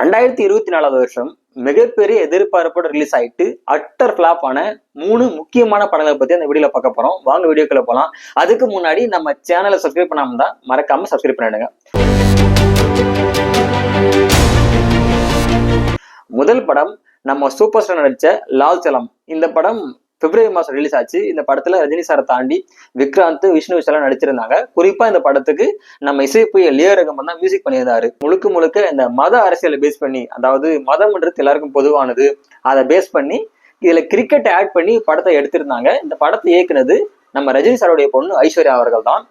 ரெண்டாயிரத்தி இருபத்தி நாலாவது வருஷம் மிகப்பெரிய எதிர்பார்ப்போட ரிலீஸ் ஆயிட்டு அட்டர் ஃபிளாப் ஆன மூணு முக்கியமான படங்களை பத்தி அந்த வீடியோல பார்க்க போறோம். வாங்க வீடியோக்குள்ள போலாம். அதுக்கு முன்னாடி நம்ம சேனலை சப்ஸ்கிரைப் பண்ணாம தான் மறக்காம சப்ஸ்கிரைப் பண்ணிடுங்க. முதல் படம் நம்ம சூப்பர் ஸ்டார் நடிச்ச லால் சலம். இந்த படம் பிப்ரவரி மாசம் ரிலீஸ் ஆச்சு. இந்த படத்துல ரஜினி சாரை தாண்டி விக்ராந்த் விஷ்ணு விஷாலாம் நடிச்சிருந்தாங்க. குறிப்பா இந்த படத்துக்கு நம்ம இசைப்புய லியோ ரகமன் தான் மியூசிக் பண்ணியிருந்தாரு. முழுக்க முழுக்க இந்த மத அரசியலை பேஸ் பண்ணி அதாவது மதம்ன்றது எல்லாருக்கும் பொதுவானது அதை பேஸ் பண்ணி இதுல கிரிக்கெட் ஆட் பண்ணி படத்தை எடுத்திருந்தாங்க. இந்த படத்தை இயக்குனது நம்ம ரஜினி சாருடைய பொண்ணு ஐஸ்வர்யா அவர்கள் தான்.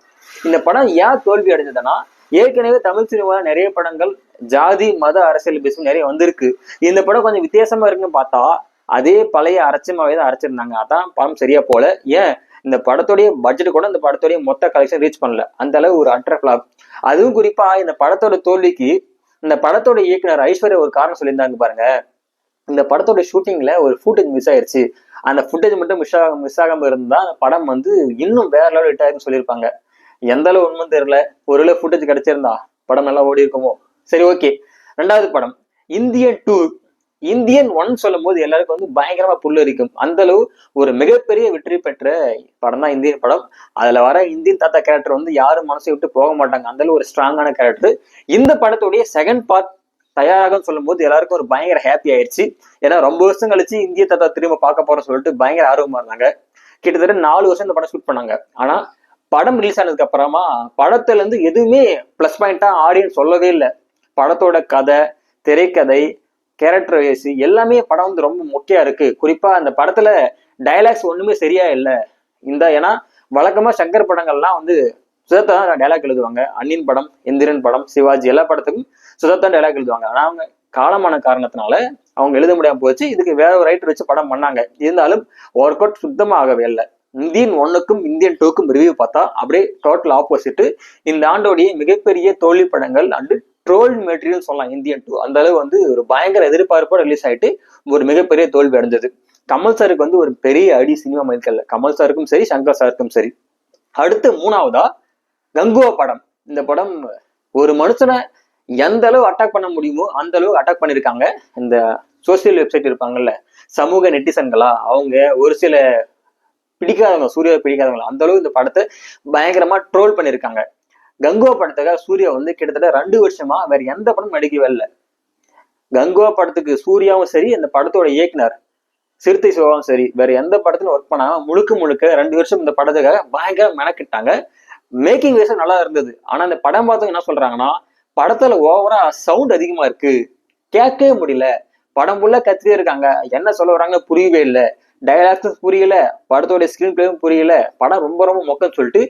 இந்த படம் ஏன் தோல்வி அடைஞ்சதுன்னா ஏற்கனவே தமிழ் சினிமாவில் நிறைய படங்கள் ஜாதி மத அரசியல் பேசும் நிறைய வந்திருக்கு. இந்த படம் கொஞ்சம் வித்தியாசமா இருக்குன்னு பார்த்தா அதே பழைய அரைச்சமாவே தான் அரைச்சிருந்தாங்க. அதான் படம் சரியா போல. ஏன்? இந்த படத்துடைய பட்ஜெட் கூட இந்த படத்துடைய மொத்த கலெக்ஷன் ரீச் பண்ணல. அந்த அளவு ஒரு அட்ர ஃபிளாப் அதுவும் குறிப்பா இந்த படத்தோட தோல்விக்கு இந்த படத்தோட இயக்குனர் ஐஸ்வர்யா ஒரு காரணம் சொல்லியிருந்தாங்க பாருங்க. இந்த படத்தோட ஷூட்டிங்ல ஒரு ஃபுட்டேஜ் மிஸ் ஆயிருச்சு. அந்த ஃபுட்டேஜ் மட்டும் மிஸ் ஆக மிஸ் ஆகாம இருந்தா அந்த படம் வந்து இன்னும் வேற லெவல் ஹிட் ஆயிருன்னு சொல்லியிருப்பாங்க. எந்த அளவு உண்மை தெரியல. ஒரு அளவு ஃபுட்டேஜ் கிடைச்சிருந்தா படம் நல்லா ஓடி இருக்குமோ? சரி ஓகே ரெண்டாவது படம். இந்தியன் டூ இந்தியன் ஒன் சொல்லும் போது எல்லாருக்கும் வந்து பயங்கரமா புல்லரிக்கும் அந்த அளவு ஒரு மிகப்பெரிய வெற்றி பெற்ற படம் தான் இந்தியன் படம். அதுல வர இந்தியன் தாத்தா கேரக்டர் வந்து யாரும் மனசை விட்டு போக மாட்டாங்க. அந்த அளவு ஒரு ஸ்ட்ராங்கான கேரக்டர் இந்த படத்துடைய செகண்ட் பார்ட் தயாராகும் சொல்லும் போது எல்லாருக்கும் ஒரு பயங்கர ஹாப்பி ஆயிடுச்சு ஏன்னா ரொம்ப வருஷம் கழிச்சு இந்திய தாத்தா திரும்ப பார்க்க போறோம் சொல்லிட்டு பயங்கர ஆர்வமா இருந்தாங்க. கிட்டத்தட்ட நாலு வருஷம் இந்த படம் ஷூட் பண்ணாங்க. ஆனா படம் ரிலீஸ் ஆனதுக்கு அப்புறமா படத்துல இருந்து எதுவுமே பிளஸ் பாயிண்டா ஆடியன்ஸ் சொல்லவே இல்லை. படத்தோட கதை திரைக்கதை கேரக்டர் வைஸ் எல்லாமே படம் வந்து ரொம்ப முக்கியம் இருக்கு. குறிப்பா அந்த படத்துல டைலாக்ஸ் ஒண்ணுமே சரியா இல்லை. இந்த ஏன்னா வழக்கமா சங்கர் படங்கள்லாம் வந்து சுதத்தா தான் டைலாக் எழுதுவாங்க. அன்னின் படம் எந்திரன் படம் சிவாஜி எல்லா படத்துக்கும் சுதத்தா டைலாக் எழுதுவாங்க. ஆனா அவங்க காலமான காரணத்தினால அவங்க எழுத முடியாம போச்சு. இதுக்கு வேற ஒரு ரைட்டர் வச்சு படம் பண்ணாங்க. இருந்தாலும் ஒர்க் அவுட் சுத்தமாகவே இல்லை. இந்தியன் ஒன்னுக்கும் இந்தியன் டூக்கும் ரிவ்யூ பார்த்தா அப்படியே டோட்டல் ஆப்போசிட் இந்த ஆண்டோடைய மிகப்பெரிய தோல்வி படங்கள் அண்டு ட்ரோல் மெட்டீரியல் சொல்லலாம் இந்தியன் டூ அந்த அளவு வந்து ஒரு பயங்கர எதிர்பார்ப்போட ரிலீஸ் ஆயிட்டு ஒரு மிகப்பெரிய தோல்வி அடைஞ்சது. கமல் சாருக்கு வந்து ஒரு பெரிய அடி சினிமா மைல்கல்ல கமல் சாருக்கும் சரி சங்கர் சாருக்கும் சரி. அடுத்து மூணாவதா கங்குவா படம். இந்த படம் ஒரு மனுஷனை எந்த அளவு அட்டாக் பண்ண முடியுமோ அந்த அளவு அட்டாக் பண்ணிருக்காங்க. இந்த சோசியல் வெப்சைட் இருப்பாங்கல்ல சமூக நெட்டிசன்களா அவங்க ஒரு சில பிடிக்காதவங்க சூர்யாவை பிடிக்காதவங்களா அந்த அளவு இந்த படத்தை பயங்கரமா ட்ரோல் பண்ணிருக்காங்க. கங்குவா படத்துக்காக சூர்யா வந்து கிட்டத்தட்ட ரெண்டு வருஷமா வேற எந்த படமும் நடிக்கவே இல்லை கங்குவா படத்துக்கு சூர்யாவும் சரி அந்த படத்தோட இயக்குனர் சிறுத்தை சிவாவும் சரி வேற எந்த படத்துல ஒர்க் பண்ணாம முழுக்க முழுக்க ரெண்டு வருஷம் இந்த படத்துக்காக பயங்கர மெனக்கிட்டாங்க. மேக்கிங் வைஸும் நல்லா இருந்தது. ஆனா அந்த படம் பார்த்தவங்க என்ன சொல்றாங்கன்னா படத்துல ஓவரா சவுண்ட் அதிகமா இருக்கு. கேட்கவே முடியல. படம் ஃபுல்லா கத்திரியே இருக்காங்க. என்ன சொல்ல வராங்க புரியவே இல்லை. டைலாக்ஸும் புரியல. படத்தோட ஸ்கிரீன் பிளேவும் புரியல. படம் ரொம்ப ரொம்ப மொக்கன்னு சொல்லிட்டு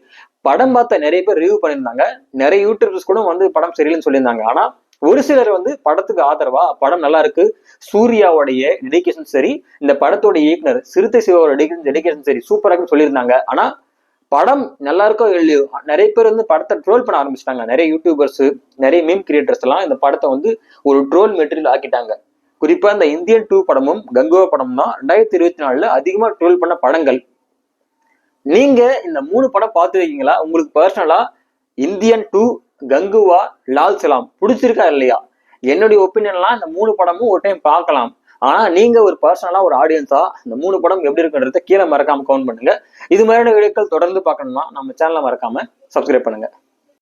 படம் பார்த்த நிறைய பேர் ரிவ்யூ பண்ணியிருந்தாங்க. நிறைய யூடியூபர்ஸ் கூட வந்து படம் சரியில்லைன்னு சொல்லியிருந்தாங்க. ஆனா ஒரு சிலர் வந்து படத்துக்கு ஆதரவா படம் நல்லா இருக்கு சூர்யாவுடைய டெடிக்கேஷன் சரி இந்த படத்தோட இயக்குனர் சிறுத்தை சிவாவோட டெடிக்கேஷன் சரி சூப்பரா இருக்குன்னு சொல்லியிருந்தாங்க. ஆனா படம் நல்லா இருக்கோ இல்லையோ நிறைய பேர் வந்து படத்தை ட்ரோல் பண்ண ஆரம்பிச்சிட்டாங்க. நிறைய யூடியூபர்ஸ் நிறைய மீம் கிரியேட்டர்ஸ் எல்லாம் இந்த படத்தை வந்து ஒரு ட்ரோல் மெட்டீரியல் ஆக்கிட்டாங்க. குறிப்பா இந்த இந்தியன் டூ படமும் கங்குவா படமும் தான் ரெண்டாயிரத்தி இருபத்தி நாலுல அதிகமா ட்ரோல் பண்ண படங்கள். நீங்க இந்த மூணு படம் பார்த்துருக்கீங்களா? உங்களுக்கு பர்சனலா இந்தியன் டூ கங்குவா லால் சலாம் பிடிச்சிருக்கா இல்லையா? என்னுடைய ஒப்பீனியன்லாம் இந்த மூணு படமும் ஒரு டைம் பார்க்கலாம். ஆனா நீங்க ஒரு பர்சனலா ஒரு ஆடியன்ஸா இந்த மூணு படம் எப்படி இருக்குன்றத கீழே மறக்காம கவுண்ட் பண்ணுங்க. இது மாதிரியான வீடியோக்கள் தொடர்ந்து பார்க்கணும்னா நம்ம சேனலை மறக்காம சப்ஸ்கிரைப் பண்ணுங்க.